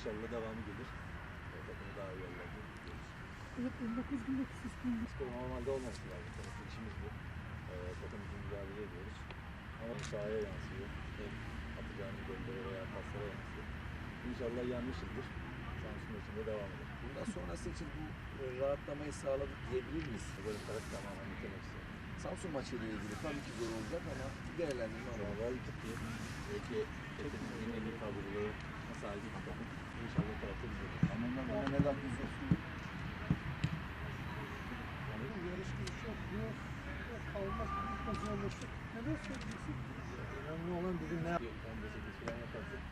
İnşallah devamı gelir. Takımı daha iyi yerlerde görürüz. Evet 19 gündeki sistem. Skor normalde olmaması lazım. Sonuçta işimiz bu. E, takım için mücadele ediyoruz. Ama bu sahaya yansıyor. Hem atacağımız gollere veya paslara yansıyor. İnşallah yenmişizdir. Samsun maçında devam eder. Bundan sonrası için bu e, rahatlamayı sağladık diyebilir miyiz? Golün tarafı tamamen yeteneksiz. Samsun maçıyla ilgili tabii ki zor olacak ama değerlendirme alalım. anda iki ki belki Ekim'in en iyi kadroları sahip iki takım. İnşallah o tarafta biz oluruz. Anlamda buna ne yapıyorsun? Yarış gücü yok. Yok. Yok. Kalmak bir pozisyonlaştık. Neden söyleyeceksin? Önemli olan bizim ne yapıyoruz? 18 falan yaparsak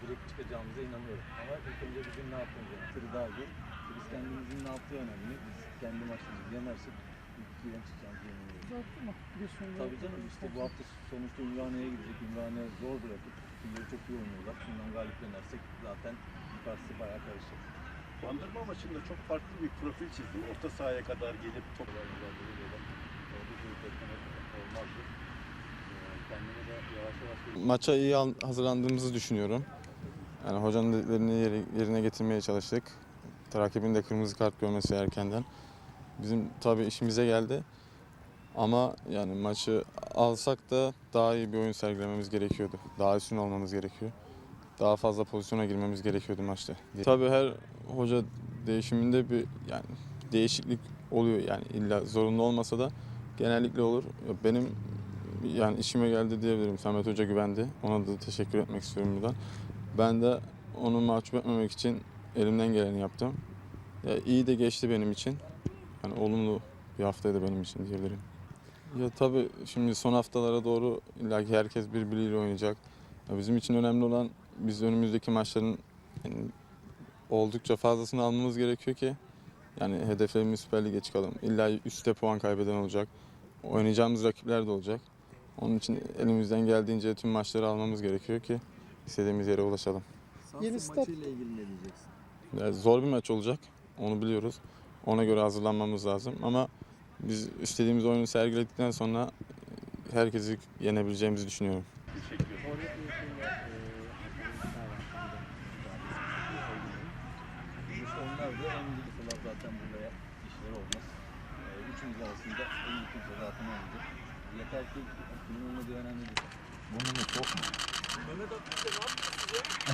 direkt çıkacağımıza inanıyorum. Ama ilk önce bizim ne yaptığımız önemli. Tırı daha iyi. Biz kendimizin ne yaptığı önemli. Biz kendi maçlarımızı yenersek ilk ikiye çıkacağımıza inanıyorum. Uzattı mı? Bir sonra. Tabii canım işte bu hafta sonuçta Ümraniye'ye gidecek. Ümraniye zor bir rakip. Kimleri çok iyi oynuyorlar. Bundan galip dönersek zaten yukarısı bayağı karışacak. Bandırma maçında çok farklı bir profil çizdim. Orta sahaya kadar gelip top yavaş yavaş Maça iyi hazırlandığımızı düşünüyorum. Yani hocanın dediklerini yeri- yerine getirmeye çalıştık. Rakibin de kırmızı kart görmesi erkenden. Bizim tabii işimize geldi. Ama yani maçı alsak da daha iyi bir oyun sergilememiz gerekiyordu. Daha üstün olmamız gerekiyor. Daha fazla pozisyona girmemiz gerekiyordu maçta. Tabii her hoca değişiminde bir yani değişiklik oluyor yani illa zorunlu olmasa da genellikle olur. Benim yani işime geldi diyebilirim. Samet Hoca güvendi. Ona da teşekkür etmek istiyorum buradan. Ben de onu mahcup etmemek için elimden geleni yaptım. Ya iyi de geçti benim için. Yani olumlu bir haftaydı benim için diyebilirim. Ya tabii şimdi son haftalara doğru illa ki herkes birbiriyle oynayacak. Ya bizim için önemli olan biz önümüzdeki maçların yani oldukça fazlasını almamız gerekiyor ki yani hedeflerimiz Süper Lig'e çıkalım. İlla üstte puan kaybeden olacak. Oynayacağımız rakipler de olacak. Onun için elimizden geldiğince tüm maçları almamız gerekiyor ki istediğimiz yere ulaşalım. Yeni stat. maçıyla ilgili ne diyeceksin? Yani zor bir maç olacak. Onu biliyoruz. Ona göre hazırlanmamız lazım. Ama biz istediğimiz oyunu sergiledikten sonra herkesi yenebileceğimizi düşünüyorum. teşekkür ederim. Da en bilirseler zaten buraya işleri olmaz. Ee, üçümüz arasında en iyi kimse zaten oynadı. Yeter ki kimin oynadığı önemli değil. Burnunu sokma.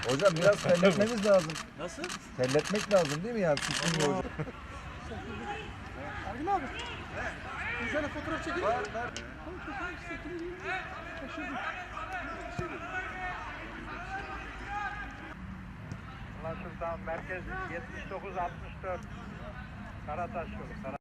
Hocam biraz terletmemiz lazım. Nasıl? Terletmek lazım değil mi yani? Sistem bir hoca. Ergin abi. Güzel fotoğraf çekelim. Var var. Tamam çekelim. Çekelim. Taşıdık. Ulan Sultan Merkez 79-64 Karataş yolu.